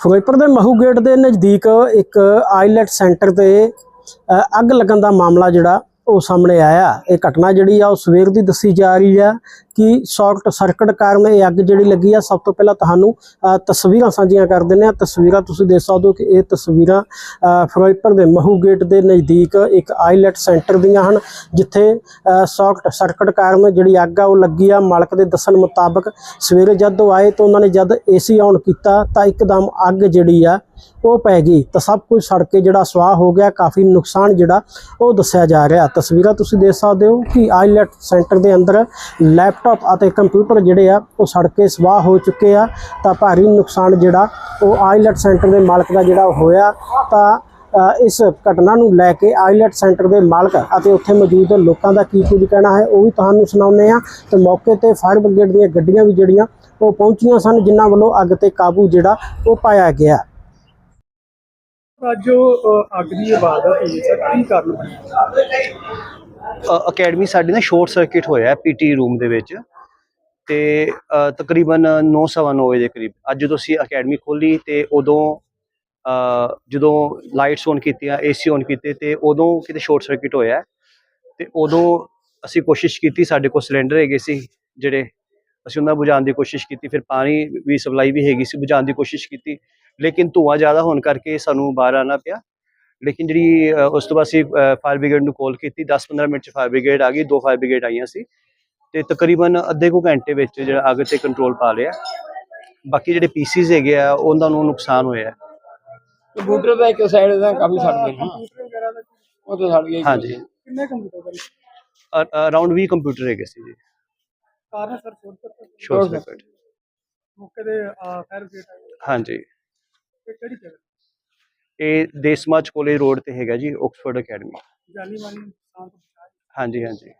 ਫਿਰੋਜ਼ਪੁਰ ਦੇ ਮਹੂ ਗੇਟ ਦੇ ਨਜ਼ਦੀਕ ਇੱਕ ਆਈਲੈਟ ਸੈਂਟਰ ਤੇ ਅ, ਅੱਗ ਲੱਗਣ ਦਾ ਮਾਮਲਾ ਜਿਹੜਾ ਉਹ ਸਾਹਮਣੇ ਆਇਆ। ਇਹ ਘਟਨਾ ਜਿਹੜੀ ਆ ਉਹ ਸਵੇਰ ਦੀ ਦੱਸੀ ਜਾ ਰਹੀ ਆ। ਕਿ ਸ਼ਾਰਟ ਸਰਕਟ ਕਾਰਨ ਇਹ ਅੱਗ ਜਿਹੜੀ ਲੱਗੀ ਆ, ਸਭ ਤੋਂ ਪਹਿਲਾਂ ਤੁਹਾਨੂੰ ਤਸਵੀਰਾਂ ਸਾਂਝੀਆਂ ਕਰ ਦਿੰਦੇ ਆ ਤਸਵੀਰਾਂ ਤੁਸੀਂ ਦੇਖ ਸਕਦੇ ਹੋ ਕਿ ਇਹ ਤਸਵੀਰਾਂ ਫਿਰੋਜ਼ਪੁਰ ਦੇ ਮਹੂ ਗੇਟ ਦੇ ਨਜ਼ਦੀਕ ਇੱਕ ਆਈਲੈਟ ਸੈਂਟਰ ਦੀਆਂ ਹਨ, ਜਿੱਥੇ ਸ਼ਾਰਟ ਸਰਕਟ ਕਾਰਨ ਜਿਹੜੀ ਅੱਗ ਆ, ਉਹ ਲੱਗੀ ਆ। ਮਾਲਕ ਦੇ ਦੱਸਣ ਮੁਤਾਬਕ ਸਵੇਰੇ ਜਦ ਉਹ ਆਏ ਤਾਂ ਉਹਨਾਂ ਨੇ ਜਦ ਏਸੀ ਆਨ ਕੀਤਾ ਤਾਂ ਇੱਕਦਮ ਅੱਗ ਜਿਹੜੀ ਆ, ਉਹ ਪੈ ਗਈ। ਤਾਂ ਸਭ ਕੁਝ ਸੜ ਕੇ ਜਿਹੜਾ ਸਵਾਹ ਹੋ ਗਿਆ, ਕਾਫੀ ਨੁਕਸਾਨ ਜਿਹੜਾ ਉਹ ਦੱਸਿਆ ਜਾ ਰਿਹਾ। ਤਸਵੀਰਾਂ ਤੁਸੀਂ ਦੇਖ ਸਕਦੇ ਹੋ ਕਿ ਆਈਲੈਟ ਸੈਂਟਰ ਦੇ ਅੰਦਰ ਲੈਪਟਾਪ ਅਤੇ ਕੰਪਿਊਟਰ ਜਿਹੜੇ ਆ ਉਹ ਸੜ ਕੇ ਸਵਾਹ ਹੋ ਚੁੱਕੇ ਆ। ਤਾਂ ਭਾਰੀ ਨੁਕਸਾਨ ਜਿਹੜਾ ਉਹ ਆਈਲੈਟ ਸੈਂਟਰ ਦੇ ਮਾਲਕ ਦਾ ਜਿਹੜਾ ਹੋਇਆ। ਤਾਂ ਇਸ ਘਟਨਾ ਨੂੰ ਲੈ ਕੇ ਆਈਲੈਟ ਸੈਂਟਰ ਦੇ ਮਾਲਕ ਅਤੇ ਉੱਥੇ ਮੌਜੂਦ ਲੋਕਾਂ ਦਾ ਕੀ ਕੁਝ ਕਹਿਣਾ ਹੈ ਉਹ ਵੀ ਤੁਹਾਨੂੰ ਸੁਣਾਉਂਦੇ ਆ ਤੇ ਮੌਕੇ ਤੇ ਫਾਇਰ ਬ੍ਰਿਗੇਡ ਦੀਆਂ ਗੱਡੀਆਂ ਵੀ ਜਿਹੜੀਆਂ ਉਹ ਪਹੁੰਚੀਆਂ ਸਨ ਜਿਨ੍ਹਾਂ ਵੱਲੋਂ ਅੱਗ ਤੇ ਕਾਬੂ ਜਿਹੜਾ ਉਹ ਪਾਇਆ ਗਿਆ। ਅੱਜ ਜੋ ਅ, ਅੱਗ ਦੀ ਇਬਾਦਤ ਹੋਈ ਸਰ। ਕੀ ਕਾਰਨ ਅਕੈਡਮੀ ਸਾਡੀ ਨਾ ਸ਼ਾਰਟ ਸਰਕਟ ਹੋਇਆ ਪੀਟੀ ਰੂਮ ਦੇ ਵਿੱਚ ਤੇ ਅ, ਤਕਰੀਬਨ 9:30 ਵਜੇ ਦੇ ਕਰੀਬ। ਅੱਜ ਜਦੋਂ ਅਸੀਂ ਅਕੈਡਮੀ ਖੋਲੀ ਤੇ ਉਦੋਂ ਜਦੋਂ ਲਾਈਟਸ ਔਨ ਕੀਤੀਆਂ ਏਸੀ ਔਨ ਕੀਤੇ ਤੇ ਉਦੋਂ ਕਿਤੇ ਸ਼ਾਰਟ ਸਰਕਟ ਹੋਇਆ ਤੇ ਉਦੋਂ ਅਸੀਂ ਕੋਸ਼ਿਸ਼ ਕੀਤੀ ਸਾਡੇ ਕੋਲ ਸਿਲੰਡਰ ਹੈਗੇ ਸੀ ਜਿਹੜੇ ਅਸੀਂ ਉਹਨਾਂ ਬੁਝਾਉਣ ਦੀ ਕੋਸ਼ਿਸ਼ ਕੀਤੀ ਫਿਰ ਪਾਣੀ ਵੀ ਸਪਲਾਈ ਵੀ ਹੈਗੀ ਸੀ ਬੁਝਾਉਣ ਦੀ ਕੋਸ਼ਿਸ਼ ਕੀਤੀ ਲੇਕਿਨ ਧੂਆਂ ਜ਼ਿਆਦਾ ਹੋਣ ਕਰਕੇ ਸਾਨੂੰ ਬਾਹਰ ਆਣਾ ਪਿਆ। ਲੇਕਿਨ ਜਿਹੜੀ ਉਸ ਤੋਂ ਬਾਅਦ ਅਸੀਂ ਫਾਇਰ ਬ੍ਰਿਗੇਡ ਨੂੰ ਕਾਲ ਕੀਤੀ 10-15 ਮਿੰਟ ਚ ਫਾਇਰ ਬ੍ਰਿਗੇਡ ਆ ਗਈ ਦੋ ਫਾਇਰ ਬ੍ਰਿਗੇਡ ਆਈਆਂ ਸੀ। ਤੇ ਤਕਰੀਬਨ ਅੱਧੇ ਕੁ ਘੰਟੇ ਵਿੱਚ ਜਿਹੜਾ ਅੱਗ ਤੇ ਕੰਟਰੋਲ ਪਾ ਲਿਆ। ਬਾਕੀ ਜਿਹੜੇ ਪੀਸੀਜ਼ ਹੈਗੇ ਆ ਉਹਨਾਂ ਨੂੰ ਨੁਕਸਾਨ ਹੋਇਆ। ਕੰਪਿਊਟਰ ਦਾ ਇੱਕ ਸਾਈਡ ਦਾ ਕਾਫੀ ਸੜ ਦਾ ਉਹ ਤਾਂ ਸੜ ਗਿਆ ਹੀ। ਹਾਂਜੀ। ਕਿੰਨੇ ਕੰਪਿਊਟਰ ਅਰਾਊਂਡ 20 ਕੰਪਿਊਟਰ ਹੈਗੇ ਸੀ ਜੀ। ਕਾਰਨ ਸਰ ਸ਼ੋਰਟ ਸਰਕਟ ਮੌਕੇ ਦੇ ਫਾਇਰ ਬ੍ਰਿਗੇਡ ਹਾਂਜੀ। ਤੇ ਕਿਹੜੀ ਜਗ੍ਹਾ? ਇਹ ਦੇਸਮਾਜ ਕੋਲੇ ਰੋਡ ਤੇ ਹੈਗਾ ਜੀ ਆਕਸਫੋਰਡ ਅਕੈਡਮੀ ਜਾਨੀ ਮਾਨੀ ਨੁਕਸਾਨ ਤੋਂ ਬਚਾਇਆ ਹਾਂਜੀ ਹਾਂਜੀ।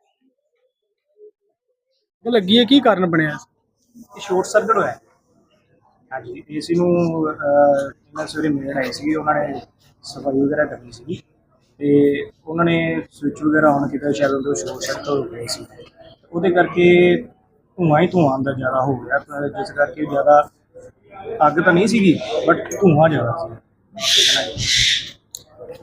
ਇਹ ਲੱਗੀ ਹੈ ਕੀ ਕਾਰਨ ਬਣਿਆ? ਇਹ ਸ਼ਾਰਟ ਸਰਕਟ ਹੋਇਆ। ਹਾਂਜੀ ਏਸੀ ਨੂੰ ਅਹ, ਇਹਨਾਂ ਸਵੇਰੇ ਮੇੜ ਆਏ ਸੀ ਉਹਨਾਂ ਨੇ ਸਫ਼ਾਈ ਵਗੈਰਾ ਕਰਨੀ ਸੀ ਤੇ ਉਹਨਾਂ ਨੇ ਸਵਿਚ ਵਗੈਰਾ ਆਨ ਕੀਤਾ ਸ਼ਾਇਦ ਉਹ ਸ਼ਾਰਟ ਸਰਕਟ ਹੋ ਗਈ ਸੀ। ਉਹਦੇ ਕਰਕੇ ਧੂੰਆਂ ਹੀ ਧੂੰਆਂ ਅੰਦਰ ਜ਼ਿਆਦਾ ਹੋ ਗਿਆ। ਪਰ ਜਿਸ ਕਰਕੇ ਜ਼ਿਆਦਾ ਅੱਗ ਤਾਂ ਨਹੀਂ ਸੀਗੀ ਬਟ ਧੂੰਆਂ ਜ਼ਿਆਦਾ ਸੀ।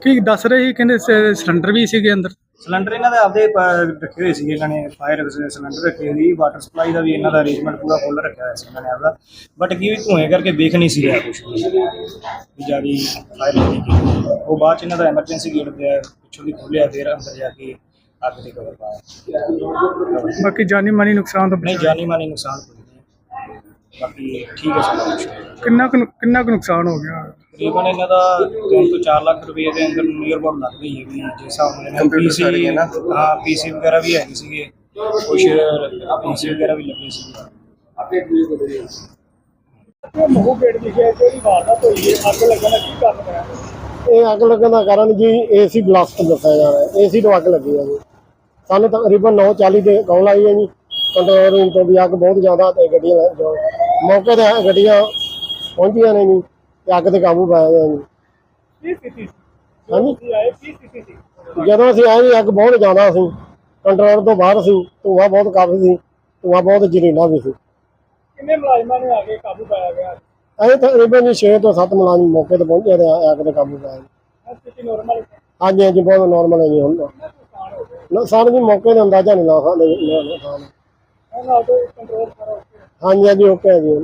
ਕੀ ਦੱਸ ਰਹੇ ਸੀ? ਕਹਿੰਦੇ ਸ- ਸਿਲੰਡਰ ਵੀ ਸੀਗੇ ਅੰਦਰ। ਸਿਲੰਡਰ ਇਹਨਾਂ ਦੇ ਆਪਦੇ ਪ- ਰੱਖੇ ਹੋਏ ਸੀਗੇ ਇਹਨਾਂ ਨੇ ਫਾਇਰ ਸਿਲੰਡਰ ਰੱਖੇ ਹੋਏ ਸੀ ਵਾਟਰ ਸਪਲਾਈ ਦਾ ਵੀ ਇਹਨਾਂ ਦਾ ਅਰੇਂਜਮੈਂਟ ਪੂਰਾ ਫੁੱਲ ਰੱਖਿਆ ਹੋਇਆ ਸੀ ਇਹਨਾਂ ਨੇ ਆਪਦਾ। ਬਟ ਕੀ ਵੀ ਧੂਏ ਕਰਕੇ ਦੇਖ ਨਹੀਂ ਸੀ ਰਿਹਾ ਕੁਝ ਵੀ ਜਿਆਦੀ ਫਾਇਰ ਲੱਗੀ ਗਈ ਉਹ ਬਾਅਦ ਚ ਇਹਨਾਂ ਦਾ ਐਮਰਜੈਂਸੀ ਗੇਟ ਤੇ ਪਿੱਛੋਂ ਦੀ ਖੋਲਿਆ ਫਿਰ ਅੰਦਰ ਜਾ ਕੇ ਅੱਗ ਤੇ ਕਵਰ ਪਾਇਆ। ਬਾਕੀ ਜਾਨੀ ਮਾਨੀ ਨੁਕਸਾਨ ਤਾਂ ਨਹੀਂ ਜਾਨੀ ਮਾਨੀ ਨੁਕਸਾਨ ਕੋਈ ਨਹੀਂ। ਬਾਕੀ ਠੀਕ ਹੈ ਸਾਰਾ। ਕੁਛ ਕਿੰਨਾ ਕੁ ਕਿੰਨਾ ਕੁ ਨੁਕਸਾਨ ਹੋ ਗਿਆ? ਤਕਰੀਬਨ ਇਹਨਾਂ ਦਾ 3 ਤੋਂ 4 ਲੱਖ ਰੁਪਏ ਦੇ ਅੰਦਰ ਨੀਅਰ ਅਬਾਊਟ ਲੱਗ ਗਈ ਹੈ ਵੀ ਜਿਸ ਹਿਸਾਬ ਨਾਲ ਪੀਸੀ ਹਾਂ ਪੀਸੀ ਵਗੈਰਾ ਵੀ ਹੈਗੀ ਸੀਗੇ। ਕੁਝ ਪੀਸੀ ਵਗੈਰਾ ਵੀ ਲੱਗੇ ਸੀਗੇ। ਮਹੂ ਗੇਟ ਦੀ ਹੈ ਜਿਹੜੀ ਵਾਰਦਾਤ ਹੋਈ ਹੈ ਅੱਗ ਲੱਗਣ ਦਾ ਕੀ ਕਾਰਨ ਹੈ ਇਹ ਅੱਗ ਲੱਗਣ ਦਾ ਕਾਰਨ ਜੀ ਏਸੀ ਬਲਾਸਟ ਦੱਸਿਆ ਜਾ ਰਿਹਾ ਏਸੀ ਤੋਂ ਅੱਗ ਲੱਗੀ ਹੈ ਜੀ। ਸਾਨੂੰ ਤਕਰੀਬਨ 9:40 ਦੇ ਕਾਲ ਆਈ ਹੈ ਜੀ। ਕੰਟਰੋਲ ਰੂਮ ਤੋਂ ਵੀ ਅੱਗ ਬਹੁਤ ਜ਼ਿਆਦਾ ਤੇ ਗੱਡੀਆਂ ਮੌਕੇ ਤੇ ਗੱਡੀਆਂ ਪਹੁੰਚੀਆਂ ਨੇ ਜੀ। ਤੇ ਅੱਗ ਤੇ ਕਾਬੂ ਪਾਇਆ ਗਿਆ ਜੀ। ਕੀ ਸਥਿਤੀ ਸੀ? ਹਾਂਜੀ? ਕੀ ਆਏ ਕੀ ਸਥਿਤੀ ਸੀ? ਜਦੋਂ ਅਸੀਂ ਆਏ ਜੀ ਅੱਗ ਬਹੁਤ ਜ਼ਿਆਦਾ ਸੀ। ਕੰਟਰੋਲ ਤੋਂ ਬਾਹਰ ਸੀ ਧੂੰਆਂ ਬਹੁਤ ਕਾਫੀ ਸੀ ਧੂੰਆਂ ਬਹੁਤ ਜ਼ਹਿਰੀਲਾ ਵੀ ਸੀ। ਕਿੰਨੇ ਮੁਲਾਜ਼ਮਾਂ ਨੇ ਆ ਕੇ ਕਾਬੂ ਪਾਇਆ ਗਿਆ? ਅਸੀਂ ਤਕਰੀਬਨ ਜੀ 6 ਤੋਂ 7 ਮੁਲਾਜ਼ਮ ਮੌਕੇ ਤੇ ਪਹੁੰਚੇ ਤੇ ਅੱਗ ਤੇ ਕਾਬੂ ਪਾਇਆ ਜੀ। ਸਥਿਤੀ ਨਾਰਮਲ ਹਾਂਜੀ ਹਾਂਜੀ ਬਹੁਤ ਨਾਰਮਲ ਹੈ ਜੀ ਹੁਣ ਨੁਕਸਾਨ ਹੋ ਗਿਆ? ਨੁਕਸਾਨ ਜੀ ਮੌਕੇ ਦਾ ਅੰਦਾਜ਼ਾ ਨਹੀਂ ਲਾ ਸਕਦੇ ਜੀ, ਨਾ- ਹੁਣ ਆਟੋ ਕੰਟਰੋਲ ਕਰੋ। ਹਾਂਜੀ ਹਾਂਜੀ ਓਕੇ ਹੈ ਜੀ